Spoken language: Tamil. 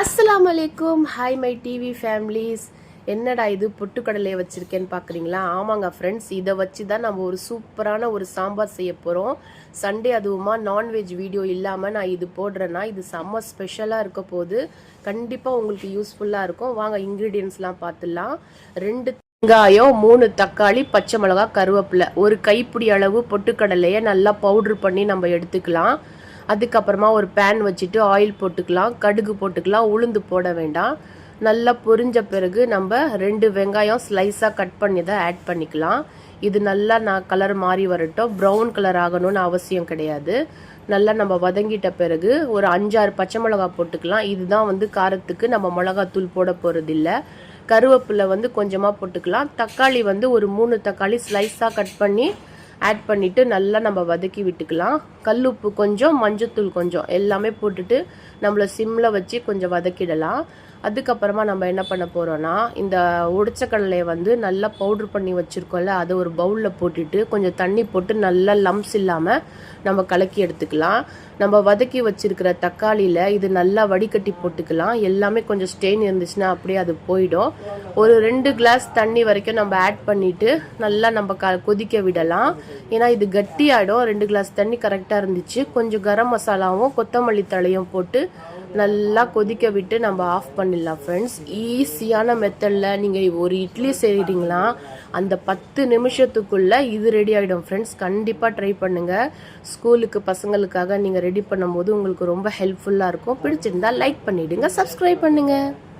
அஸ்லாம் அலைக்கும். ஹாய் மை டிவி ஃபேமிலிஸ் என்னடா இது பொட்டுக்கடலையை வச்சுருக்கேன்னு பார்க்குறீங்களா ஆமாங்க ஃப்ரெண்ட்ஸ் இதை வச்சு தான் நம்ம ஒரு சூப்பரான ஒரு சாம்பார் செய்ய போகிறோம் சண்டே அதுவுமா நான்வெஜ் வீடியோ இல்லாமல் நான் இது போடுறேன்னா இது செம்ம ஸ்பெஷலாக இருக்க போது கண்டிப்பாக உங்களுக்கு யூஸ்ஃபுல்லாக இருக்கும். வாங்க இன்க்ரீடியன்ஸ்லாம் பார்த்துடலாம் ரெண்டு வெங்காயம் மூணு தக்காளி பச்சை மிளகா கருவேப்பிலை. ஒரு கைப்பிடி அளவு பொட்டுக்கடலையை நல்லா பவுட்ரு பண்ணி நம்ம எடுத்துக்கலாம். அதுக்கப்புறமா ஒரு பேன் வச்சுட்டு ஆயில் போட்டுக்கலாம் கடுகு போட்டுக்கலாம் உளுந்து போட வேண்டாம். நல்லா பொரிஞ்ச பிறகு நம்ம ரெண்டு வெங்காயம் ஸ்லைஸாக கட் பண்ணி தான் ஆட் பண்ணிக்கலாம். இது நல்லா நான் கலர் மாறி வரட்டும். ப்ரௌன் கலர் ஆகணும்னு அவசியம் கிடையாது. நல்லா நம்ம வதங்கிட்ட பிறகு ஒரு அஞ்சாறு பச்சை மிளகா போட்டுக்கலாம். இதுதான் வந்து காரத்துக்கு நம்ம மிளகாத்தூள் போட போகிறதில்ல கருவேப்பிலை வந்து கொஞ்சமாக போட்டுக்கலாம். தக்காளி வந்து ஒரு மூணு தக்காளி ஸ்லைஸாக கட் பண்ணி ஆட் பண்ணிவிட்டு நல்லா நம்ம வதக்கி விட்டுக்கலாம். கல்லுப்பு கொஞ்சம் மஞ்சத்தூள் கொஞ்சம். எல்லாமே போட்டுட்டு நம்மளை சிம்மில் வச்சு கொஞ்சம் வதக்கிடலாம். அதுக்கப்புறமா நம்ம என்ன பண்ண போகிறோன்னா இந்த உடைச்ச கடலையை வந்து நல்லா பவுட்ரு பண்ணி வச்சுருக்கோம்ல அதை ஒரு பவுலில் போட்டுட்டு கொஞ்சம் தண்ணி போட்டு நல்லா லம்ஸ் இல்லாமல் நம்ம கலக்கி எடுத்துக்கலாம். நம்ம வதக்கி வச்சுருக்கிற தக்காளியில் இது நல்லா வடிகட்டி போட்டுக்கலாம். எல்லாமே கொஞ்சம் ஸ்டெயின் இருந்துச்சுன்னா அப்படியே அது போயிடும். ஒரு ரெண்டு கிளாஸ் தண்ணி வரைக்கும் நம்ம ஆட் பண்ணிவிட்டு நல்லா நம்ம க கொதிக்க விடலாம். ஏன்னா இது கட்டியாயிடும். ரெண்டு கிளாஸ் தண்ணி கரெக்டாக இருந்துச்சு. கொஞ்சம் கரம் மசாலாவும் கொத்தமல்லி தழையும் போட்டு நல்லா கொதிக்க விட்டு நம்ம ஆஃப் பண்ணிடலாம் ஃப்ரெண்ட்ஸ் ஈஸியான மெத்தடில் நீங்கள் ஒரு இட்லி செய்கிறீங்களா அந்த பத்து நிமிஷத்துக்குள்ளே இது ரெடி ஆகிடும் ஃப்ரெண்ட்ஸ் கண்டிப்பாக ட்ரை பண்ணுங்கள் ஸ்கூலுக்கு பசங்களுக்காக நீங்கள் ரெடி பண்ணும்போது உங்களுக்கு ரொம்ப ஹெல்ப்ஃபுல்லாக இருக்கும். பிடிச்சிருந்தா லைக் பண்ணிவிடுங்க சப்ஸ்கிரைப் பண்ணுங்கள்